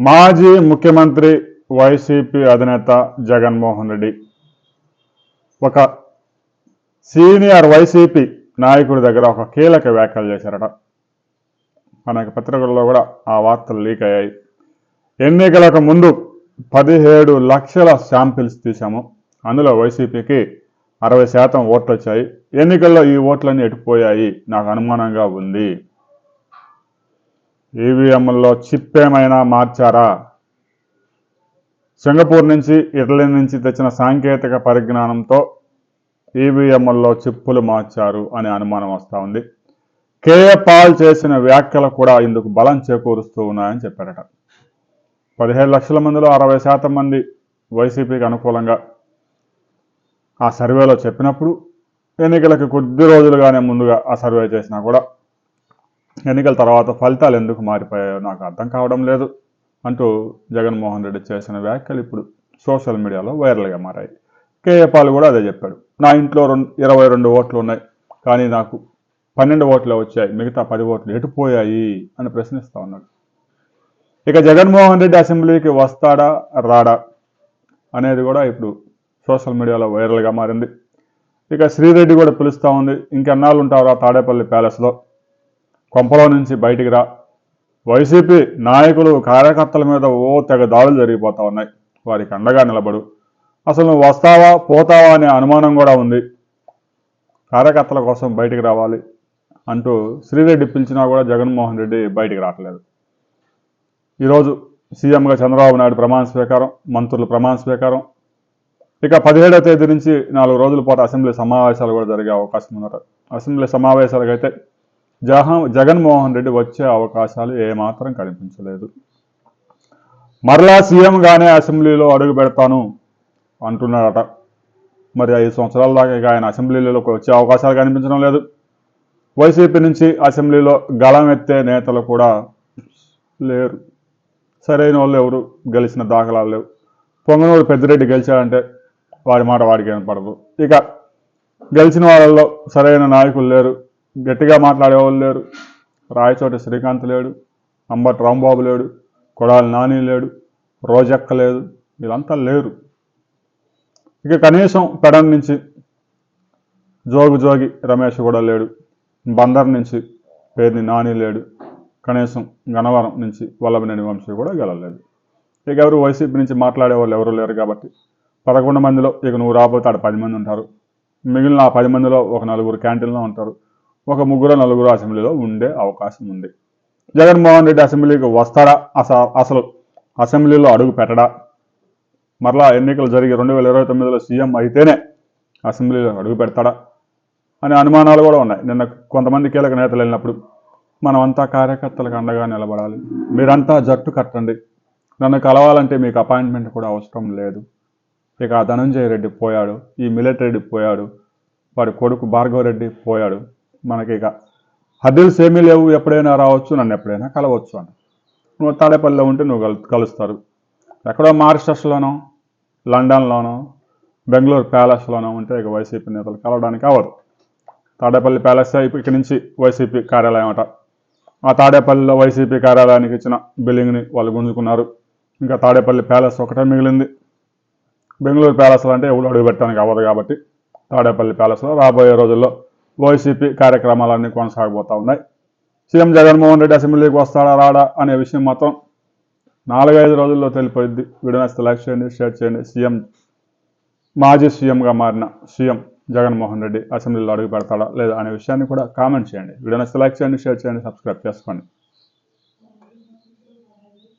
మాజీ ముఖ్యమంత్రి వైసీపీ అధినేత జగన్మోహన్ రెడ్డి. ఒక సీనియర్ వైసీపీ నాయకుడి దగ్గర ఒక కీలక వ్యాఖ్యలు చేశారట. మనకి పత్రికల్లో కూడా ఆ వార్తలు లీక్ అయ్యాయి. ఎన్నికలకు ముందు పదిహేడు లక్షల శాంపిల్స్ తీశాము. అందులో వైసీపీకి అరవై శాతం ఓట్లు వచ్చాయి. ఎన్నికల్లో ఈ ఓట్లన్నీ ఎటుపోయాయి? నాకు అనుమానంగా ఉంది. ఈవీఎంల్లో చిప్ ఏమైనా మార్చారా? సింగపూర్ నుంచి ఇటలీ నుంచి తెచ్చిన సాంకేతిక పరిజ్ఞానంతో ఈవీఎంల్లో చిప్పులు మార్చారు అనే అనుమానం వస్తూ ఉంది. కేఏ పాల్ చేసిన వ్యాఖ్యలు కూడా ఇందుకు బలం చేకూరుస్తూ ఉన్నాయని చెప్పారట. పదిహేడు లక్షల మందిలో అరవై శాతం మంది వైసీపీకి అనుకూలంగా ఆ సర్వేలో చెప్పినప్పుడు ఎన్నికలకు కొద్ది రోజులుగానే ముందుగా ఆ సర్వే చేసినా కూడా ఎన్నికల తర్వాత ఫలితాలు ఎందుకు మారిపోయాయో నాకు అర్థం కావడం లేదు అంటూ జగన్మోహన్ రెడ్డి చేసిన వ్యాఖ్యలు ఇప్పుడు సోషల్ మీడియాలో వైరల్గా మారాయి. కేఏ పాల్ కూడా అదే చెప్పాడు. నా ఇంట్లో రెండు ఇరవై రెండు ఓట్లు ఉన్నాయి కానీ నాకు పన్నెండు ఓట్లు వచ్చాయి మిగతా పది ఓట్లు ఎటుపోయాయి అని ప్రశ్నిస్తూ ఉన్నాడు. ఇక జగన్మోహన్ రెడ్డి అసెంబ్లీకి వస్తాడా రాడా అనేది కూడా ఇప్పుడు సోషల్ మీడియాలో వైరల్గా మారింది. ఇక శ్రీరెడ్డి కూడా పిలుస్తూ ఉంది ఇంకెన్నాళ్ళు ఉంటారా తాడేపల్లి ప్యాలెస్లో? కొంపలో నుంచి బయటికి రా. వైసీపీ నాయకులు కార్యకర్తల మీద ఓ తెగ దాడులు జరిగిపోతా ఉన్నాయి. వారికి అండగా నిలబడు. అసలు నువ్వు వస్తావా పోతావా అనే అనుమానం కూడా ఉంది. కార్యకర్తల కోసం బయటికి రావాలి అంటూ శ్రీరెడ్డి పిలిచినా కూడా జగన్మోహన్ రెడ్డి బయటికి రావట్లేదు. ఈరోజు సీఎంగా చంద్రబాబు నాయుడు ప్రమాణ స్వీకారం మంత్రులు ప్రమాణ స్వీకారం. ఇక పదిహేడవ తేదీ నుంచి నాలుగు రోజుల పాటు అసెంబ్లీ సమావేశాలు కూడా జరిగే అవకాశం ఉన్నారు అసెంబ్లీ సమావేశాలకైతే జహ జగన్మోహన్ రెడ్డి వచ్చే అవకాశాలు ఏమాత్రం కనిపించలేదు. మరలా సీఎంగానే అసెంబ్లీలో అడుగు పెడతాను అంటున్నాడట మరి ఐదు సంవత్సరాల దాకా ఆయన అసెంబ్లీలోకి వచ్చే అవకాశాలు కనిపించడం లేదు. వైసీపీ నుంచి అసెంబ్లీలో గళం ఎత్తే నేతలు కూడా లేరు. సరైన వాళ్ళు ఎవరు? గెలిచిన దాఖలాలు లేవు. పొంగనూరు పెద్దిరెడ్డి గెలిచాడంటే వాడి మాట వాడికి వినపడదు ఇక గెలిచిన వాళ్ళల్లో సరైన నాయకులు లేరు. గట్టిగా మాట్లాడే వాళ్ళు లేరు. రాయచోటి శ్రీకాంత్ లేడు. అంబటి రాంబాబు లేడు. కొడాలి నాని లేడు. రోజక్క లేదు. వీళ్ళంతా లేరు. ఇక కనీసం పెడం నుంచి జోగి జోగి రమేష్ కూడా లేడు. బందర్ నుంచి పేరుని నాని లేడు. కనీసం గనవరం నుంచి వల్లభనేని వంశీ కూడా గెలలేదు ఇక ఎవరు వైసీపీ నుంచి మాట్లాడే వాళ్ళు ఎవరు లేరు కాబట్టి పదకొండు మందిలో ఇక నువ్వు రాబోతే ఆడ పది మంది ఉంటారు. మిగిలిన ఆ పది మందిలో ఒక నలుగురు క్యాంటీన్లో ఉంటారు. ఒక ముగ్గురు నలుగురు అసెంబ్లీలో ఉండే అవకాశం ఉంది. జగన్మోహన్ రెడ్డి అసెంబ్లీకి వస్తాడా? అస అసలు అసెంబ్లీలో అడుగు పెట్టడా? మరలా ఎన్నికలు జరిగి రెండు వేల ఇరవై తొమ్మిదిలో సీఎం అయితేనే అసెంబ్లీలో అడుగు పెడతాడా? అనే అనుమానాలు కూడా ఉన్నాయి. నిన్న కొంతమంది కీలక నేతలు వెళ్ళినప్పుడు మనమంతా కార్యకర్తలకు అండగా నిలబడాలి. మీరంతా జట్టు కట్టండి. నన్ను కలవాలంటే మీకు అపాయింట్మెంట్ కూడా అవసరం లేదు. ఇక ధనంజయ రెడ్డి పోయాడు. ఈ మిలిటరీ రెడ్డి పోయాడు. వాడి కొడుకు భార్గవ రెడ్డి పోయాడు. మనకి ఇక హద్దులు ఏమీ లేవు ఎప్పుడైనా రావచ్చు నన్ను ఎప్పుడైనా కలవచ్చు అని. నువ్వు తాడేపల్లిలో ఉంటే నువ్వు కలు కలుస్తారు. ఎక్కడో మారిషస్లోనో లండన్లోనో బెంగళూరు ప్యాలెస్లోనో ఉంటే ఇక వైసీపీ నేతలు కలవడానికి అవ్వదు తాడేపల్లి ప్యాలెస్ ఇక్కడి నుంచి వైసీపీ కార్యాలయం అట. ఆ తాడేపల్లిలో వైసీపీ కార్యాలయానికి ఇచ్చిన బిల్డింగ్ని వాళ్ళు గుంజుకున్నారు. ఇంకా తాడేపల్లి ప్యాలెస్ ఒకటే మిగిలింది. బెంగళూరు ప్యాలెస్లో అంటే ఎవరు అడుగు పెట్టడానికి అవ్వదు కాబట్టి తాడేపల్లి ప్యాలెస్లో రాబోయే రోజుల్లో వైసీపీ కార్యక్రమాలన్నీ కొనసాగబోతూ ఉన్నాయి. సీఎం జగన్మోహన్ రెడ్డి అసెంబ్లీకి వస్తాడా రాడా అనే విషయం మాత్రం నాలుగైదు రోజుల్లో తెలిపోయింది వీడియో లైక్ చేయండి షేర్ చేయండి. సీఎం మాజీ సీఎంగా మారిన సీఎం జగన్మోహన్ రెడ్డి అసెంబ్లీలో అడుగు పెడతాడా లేదా అనే విషయాన్ని కూడా కామెంట్ చేయండి. వీడియో లైక్ చేయండి షేర్ చేయండి సబ్స్క్రైబ్ చేసుకోండి.